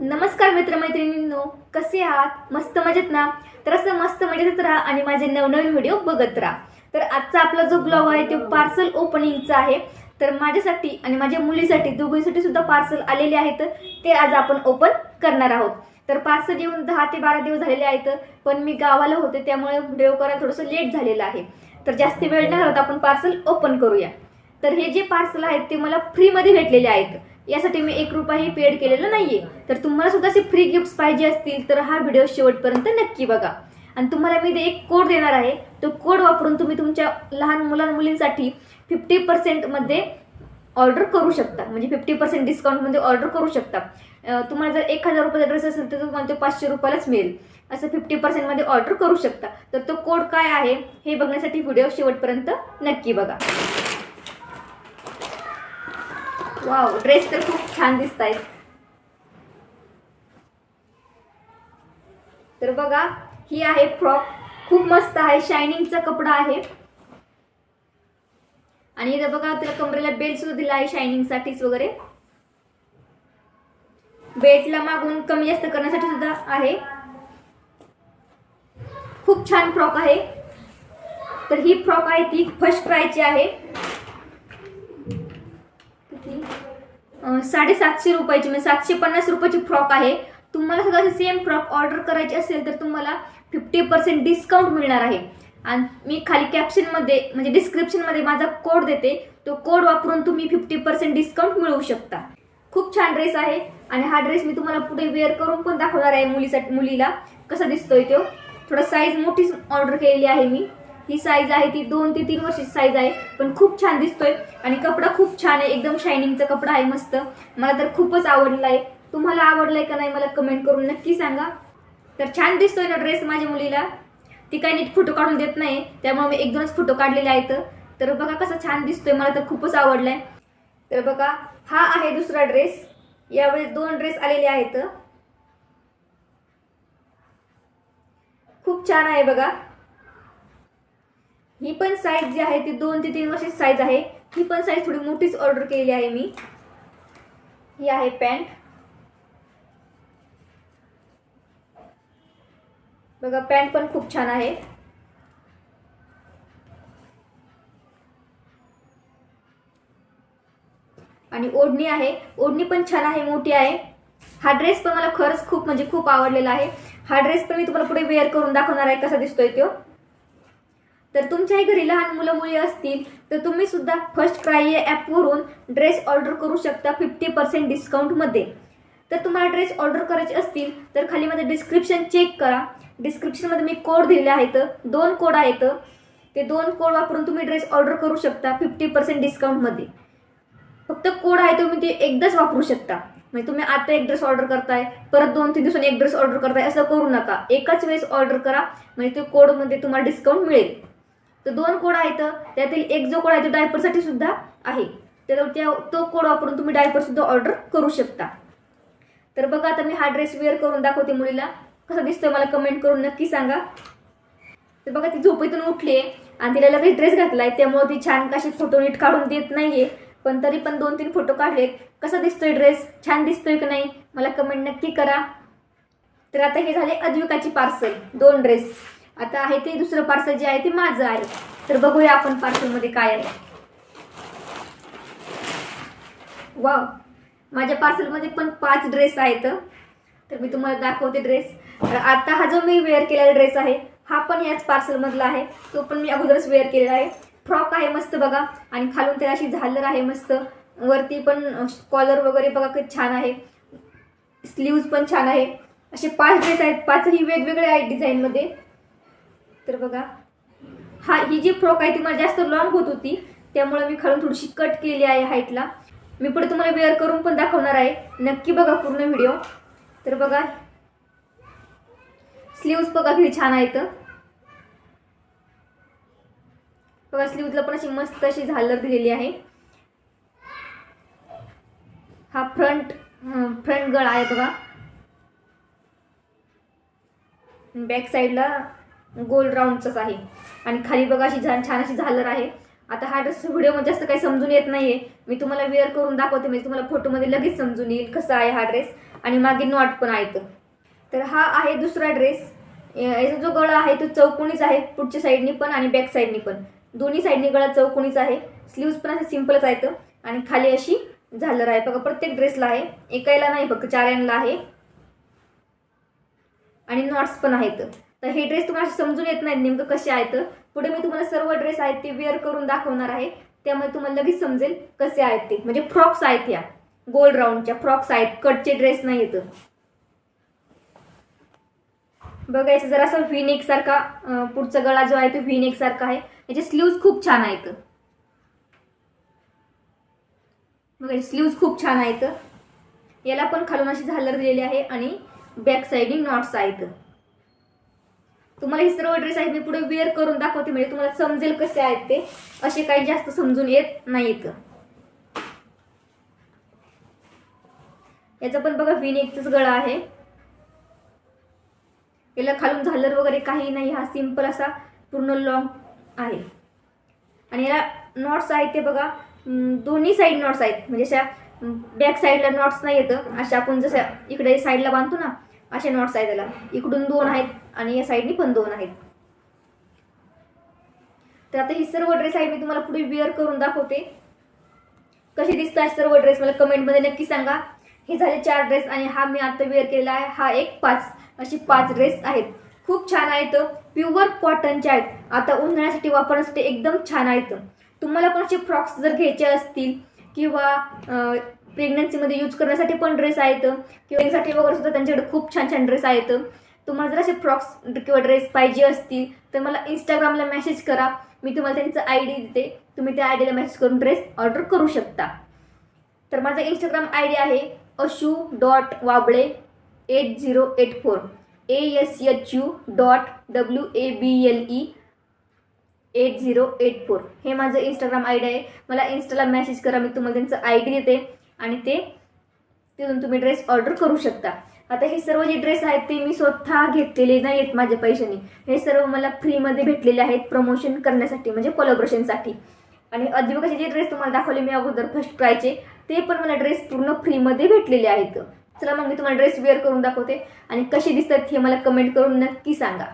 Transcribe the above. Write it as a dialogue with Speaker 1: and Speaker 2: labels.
Speaker 1: नमस्कार मित्रमैत्रिणींनो कसे आहात? मस्त मजेत ना? तर असं मस्त मजेतच राहा आणि माझे नवनवीन व्हिडिओ बघत राहा. तर आजचा आपला जो ब्लॉग आहे तो पार्सल ओपनिंगचा आहे. तर माझ्यासाठी आणि माझ्या मुलीसाठी दोघींसाठी सुद्धा पार्सल आलेले आहेत. ते आज आपण ओपन करणार आहोत. तर पार्सल येऊन दहा ते बारा दिवस झालेले आहेत पण मी गावाला होते त्यामुळे व्हिडिओ करायला थोडंसं लेट झालेलं आहे. तर जास्त वेळ नाही होत आपण पार्सल ओपन करूया. तर हे जे पार्सल आहेत ते मला फ्रीमध्ये भेटलेले आहेत. यासाठी मी एक रुपयाही पेड केलेला नाहीये. तर तुम्हाला सुद्धा असे फ्री गिफ्ट्स पाहिजे असतील तर हा व्हिडिओ शेवटपर्यंत नक्की बघा. आणि तुम्हाला मी ते एक कोड देणार आहे. तो कोड वापरून तुम्ही तुमच्या लहान मुलां मुलींसाठी फिफ्टी पर्सेंटमध्ये ऑर्डर करू शकता. म्हणजे फिफ्टी पर्सेंट डिस्काउंटमध्ये ऑर्डर करू शकता. तुम्हाला जर एक हजार रुपयाचा ड्रेस असेल तर तुम्हाला ते पाचशे रुपयालाच मिळेल. असं फिफ्टी पर्सेंटमध्ये ऑर्डर करू शकता. तर तो कोड काय आहे हे बघण्यासाठी व्हिडिओ शेवटपर्यंत नक्की बघा. वाव ड्रेस तर खूप छान दिसत आहेत तर बघा ही आहे फ्रॉक. खूप मस्त आहे शायनिंगचा कपडा आहे. आणि इथं बघा त्याला कमरेला बेल्ट सुद्धा दिला आहे शायनिंग साठीच वगैरे. बेल्टला मागून कमी जास्त करण्यासाठी सुद्धा आहे. खूप छान फ्रॉक आहे. तर ही फ्रॉक आहे ती फर्स्ट क्रायची आहे किती अं, साडेसातशे रुपयाची म्हणजे सातशे पन्नास रुपयाची फ्रॉक आहे. तुम्हाला सुद्धा सेम फ्रॉक ऑर्डर करायची असेल तर तुम्हाला फिफ्टी पर्सेंट डिस्काउंट मिळणार आहे. आणि मी खाली कॅप्शनमध्ये म्हणजे डिस्क्रिप्शनमध्ये माझा कोड देते. तो कोड वापरून तुम्ही फिफ्टी पर्सेंट डिस्काउंट मिळवू शकता. खूप छान ड्रेस आहे आणि हा ड्रेस मी तुम्हाला पुढे वेअर करून पण दाखवणार आहे मुलीसाठी मुलीला. कसा दिसतोय तो? थोडा साईज मोठीच ऑर्डर केलेली आहे मी. ही साईज आहे ती दोन ते तीन वर्षाची साईज आहे. पण खूप छान दिसतोय. आणि कपडा खूप छान आहे. एकदम शायनिंगचा कपडा आहे मस्त. मला तर खूपच आवडला आहे तुम्हाला आवडलाय का नाही मला कमेंट करून नक्की सांगा. तर छान दिसतोय ना ड्रेस माझ्या मुलीला. ती काही नीट फोटो काढून देत नाही. त्यामुळे मी एक दोनच फोटो काढलेले आहेत. तर बघा कसा छान दिसतोय. मला तर खूपच आवडलाय. तर बघा हा आहे दुसरा ड्रेस यावेळेस दोन ड्रेस आलेले आहेत. खूप छान आहे बघा. ही पण साईज जी आहे ती दोन ते तीन वर्षाची साईज आहे. ही पण साईज थोडी मोठीच ऑर्डर केलेली आहे मी. ही आहे पॅन्ट बघा पॅन्ट पण खूप छान आहे. आणि ओढणी आहे. ओढणी पण छान आहे मोठी आहे. हा ड्रेस पण मला खरंच खूप म्हणजे खूप आवडलेला आहे. हा ड्रेस पण मी तुम्हाला पुढे वेअर करून दाखवणार आहे कसा दिसतोय तो. तर तुमच्याही घरी लहान मुलं मुली असतील तर तुम्ही सुद्धा फर्स्ट क्राय या ॲपवरून ड्रेस ऑर्डर करू शकता फिफ्टी पर्सेंट डिस्काउंटमध्ये तर तुम्हाला ड्रेस ऑर्डर करायचे असतील तर खाली माझं डिस्क्रिप्शन चेक करा. डिस्क्रिप्शनमध्ये मी कोड दिलेले आहेत. दोन कोड आहेत. ते दोन कोड वापरून तुम्ही ड्रेस ऑर्डर करू शकता फिफ्टी पर्सेंट डिस्काउंटमध्ये फक्त कोड आहे तुम्ही ते एकदाच वापरू शकता. म्हणजे तुम्ही आता एक ड्रेस ऑर्डर करताय परत दोन तीन दिवसांनी एक ड्रेस ऑर्डर करताय असं करू नका. एकाच वेळेस ऑर्डर करा म्हणजे ते कोडमध्ये तुम्हाला डिस्काउंट मिळेल. तर दोन कोड आहेत. त्यातील एक जो कोड आहे तो डायपरसाठी सुद्धा आहे. तर त्या तो कोड वापरून तुम्ही डायपरसुद्धा ऑर्डर करू शकता. तर बघा आता मी हा ड्रेस वेअर करून दाखवते मुलीला. कसा दिसतोय मला कमेंट करून नक्की सांगा. तर बघा ती झोपेतून उठली आहे आणि तिला लगेच ड्रेस घातलाय. त्यामुळे ती छान कशी फोटो नीट काढून देत नाहीये. पण तरी पण दोन तीन फोटो काढलेत. कसा दिसतोय ड्रेस छान दिसतोय की नाही? मला कमेंट नक्की करा. तर आता हे झाले अद्विकाची पार्सल दोन ड्रेस आता आहे ते दुसरं पार्सल जे आहे ते माझं आहे. तर बघूया आपण पार्सलमध्ये काय आहे. वा माझ्या पार्सलमध्ये पण पाच ड्रेस आहेत. तर मी तुम्हाला दाखवते ड्रेस तर आता हा जो मी वेअर केलेला ड्रेस आहे हा पण याच पार्सलमधला आहे. तो पण मी अगोदरच वेअर केलेला आहे. फ्रॉक आहे मस्त बघा. आणि खालून त्याला अशी झालर आहे मस्त. वरती पण कॉलर वगैरे बघा किती छान आहे. स्लीव्ज पण छान आहे. असे पाच ड्रेस आहेत. पाचही वेगवेगळे आहेत डिझाईनमध्ये तर बघा. हा ही जी फ्रॉक आहे ती मला जास्त लॉंग होत होती. त्यामुळे मी खालून थोडीशी कट केली आहे हाईटला मी पुढे तुम्हाला वेअर करून पण दाखवणार आहे. नक्की बघा पूर्ण व्हिडिओ तर बघा. स्लीव्स बघा किती छान आहेत. बघा स्लीव्हला पण अशी मस्त अशी झालर दिलेली आहे. हा फ्रंट फ्रंट गळ आहे बघा. बॅक साईडला गोल राऊंडचाच आहे. आणि खाली बघा अशी छान छान अशी झालर आहे. आता हा ड्रेस व्हिडिओमध्ये जास्त काही समजून येत नाहीये. मी तुम्हाला वेअर करून दाखवते म्हणजे तुम्हाला फोटोमध्ये लगेच समजून येईल कसा आहे हा ड्रेस आणि मागे नॉट पण आहेत. तर हा आहे दुसरा ड्रेस याचा जो गळा आहे तो चौकोनीच आहे. पुढच्या साईडनी पण आणि बॅक साईडनी पण. दोन्ही साईडनी गळा चौकोनीच आहे. स्लीव्ज पण असे सिम्पलच आहेत. आणि खाली अशी झालर आहे. बघा प्रत्येक ड्रेसला आहे. एकायला नाही फक्त चार्यांना आहे. आणि नॉट्स पण आहेत. तर हे ड्रेस तुम्हाला समजून येत नाहीत नेमकं कसे आहेत. पुढे मी तुम्हाला सर्व ड्रेस आहेत ते वेअर करून दाखवणार आहे. त्यामुळे तुम्हाला लगेच समजेल कसे आहेत ते. म्हणजे फ्रॉक्स आहेत या. गोल्ड राऊंडच्या फ्रॉक्स आहेत. कटचे ड्रेस नाही येत बघायचं जरा असं व्हीनेक सारखा पुढचा गळा जो आहे तो व्हीनेक सारखा आहे. याचे स्लीव्ज खूप छान आहेत. बघा स्लीव्ज खूप छान आहेत. याला पण खालून अशी झालर दिलेली आहे आणि बॅक साईडनी नॉट्स आहेत. तुम्हाला हे सर्व ड्रेस आहेत मी पुढे वेअर करून दाखवते म्हणजे तुम्हाला समजेल कसे आहेत ते. असे काही जास्त समजून येत नाहीत. याचा पण बघा विनेकचाच गळा आहे. याला खालून झालर वगैरे काही नाही हा सिंपल असा पूर्ण लॉंग आहे. आणि याला नॉट्स आहेत ते बघा दोन्ही साईड नॉट्स आहेत. म्हणजे अशा बॅक साईडला नॉट्स नाही येतं. अशा आपण जसं इकडे साईडला बांधतो ना असे नॉट्स आहेत त्याला. इकडून दोन आहेत आणि या साईडनी पण दोन आहेत. तर आता ही सर्व ड्रेस आहे मी तुम्हाला पुढे वेअर करून दाखवते. कसे दिसतात सर्व ड्रेस मला कमेंटमध्ये नक्की सांगा. हे झाले चार ड्रेस आणि हा मी आता वेअर केलेला आहे. हा एक पाच. अशी पाच ड्रेस आहेत. खूप छान आहेत. प्युअर कॉटनचे आहेत. आता उन्हाळ्यासाठी वापरण्यासाठी एकदम छान आहेत. तुम्हाला पण असे फ्रॉक्स जर घ्यायचे असतील किंवा प्रेग्नन्सीमध्ये यूज करण्यासाठी पण ड्रेस आहेत. किंवासाठी वगैरे सुद्धा त्यांच्याकडे खूप छान छान ड्रेस आहेत. तुम्हाला जर असे फ्रॉक्स किंवा ड्रेस पाहिजे असतील तर मला इंस्टाग्रामला मेसेज करा. मी तुम्हाला त्यांचं आय डी देते. तुम्ही त्या आय डीला मेसेज करून ड्रेस ऑर्डर करू शकता. तर माझा इंस्टाग्राम आय डी आहे Ashu dot Wable eight zero eight four A S H U dot W A B L E eight zero eight four हे माझं इंस्टाग्राम आय डी आहे. मला इन्स्टाला मेसेज करा. मी तुम्हाला त्यांचं आय डी देते. आणि ते तिथून तुम्ही ड्रेस ऑर्डर करू शकता. आता हे सर्व जे ड्रेस आहेत ते मी स्वतः घेतलेले नाही आहेत माझ्या पैशाने. हे सर्व मला फ्रीमध्ये भेटलेले आहेत प्रमोशन करण्यासाठी म्हणजे कोलॅबरेशनसाठी आणि अधिवकाचे जे ड्रेस तुम्हाला दाखवले मी अगोदर फर्स्ट प्रायचे ते पण मला ड्रेस पूर्ण फ्रीमध्ये भेटलेले आहेत. चला मग मी तुम्हाला ड्रेस वेअर करून दाखवते. आणि कसे दिसतात हे मला कमेंट करून नक्की सांगा.